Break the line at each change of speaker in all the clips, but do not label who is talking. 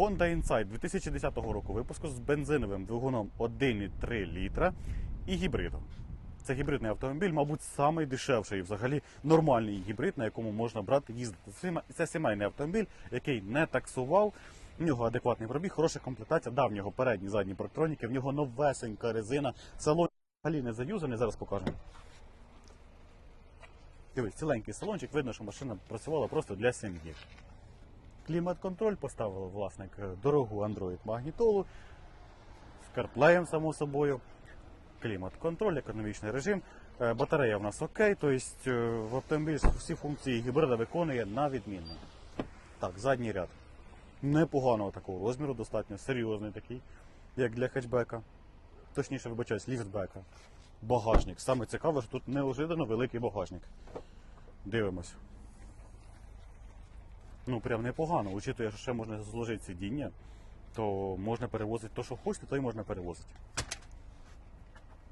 Honda Insight 2010 року випуску з бензиновим двигуном 1,3 літра і гібридом. Це гібридний автомобіль, мабуть, самий дешевший, взагалі нормальний гібрид, на якому можна брати їздити. Це сімейний автомобіль, який не таксував. В нього адекватний пробіг, хороша комплектація, да, нього передні, задні парктроніки, в нього новесенька резина, салон взагалі не заюзаний, зараз покажемо. Дивись, ціленький салончик, видно, що машина працювала просто для сім'ї. Клімат-контроль поставив власник е, дорогу Android магнітолу з CarPlay, само собою. Клімат-контроль, економічний режим. Е, Батарея в нас окей, тобто е, в автомобілі всі функції гібрида виконує на відмінно. Так, задній ряд. Непоганого такого розміру, достатньо серйозний такий, як для хетчбека. Точніше, вибачаюсь, ліфтбека. Багажник. Саме цікаве, що тут неожиданно великий багажник. Дивимось. Ну, прям непогано. Учитує, що ще можна зложити сидіння, то можна перевозити то, що хочете, то й можна перевозити.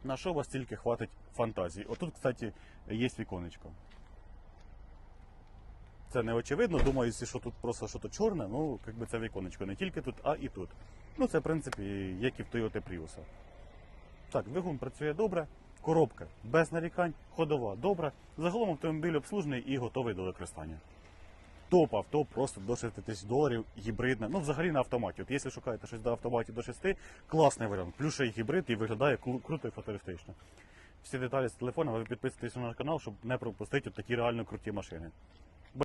На що у вас тільки хватить фантазії? Отут, кстати, є віконечко. Це не очевидно, думаю, що тут просто що то чорне, ну, якби це віконечко не тільки тут, а і тут. Ну, це, в принципі, як і в Toyota Prius. Так, двигун працює добре, коробка без нарікань, ходова добра. Загалом автомобіль обслужений і готовий до використання. Топ авто просто до 6 тисяч доларів, гібридне. Ну, взагалі на автоматі. От якщо шукаєте щось до автоматі до 6, класний варіант. Плюс ще й гібрид і виглядає круто і футуристично. Всі деталі з телефона ви підписуйтесь на наш канал, щоб не пропустити такі реально круті машини.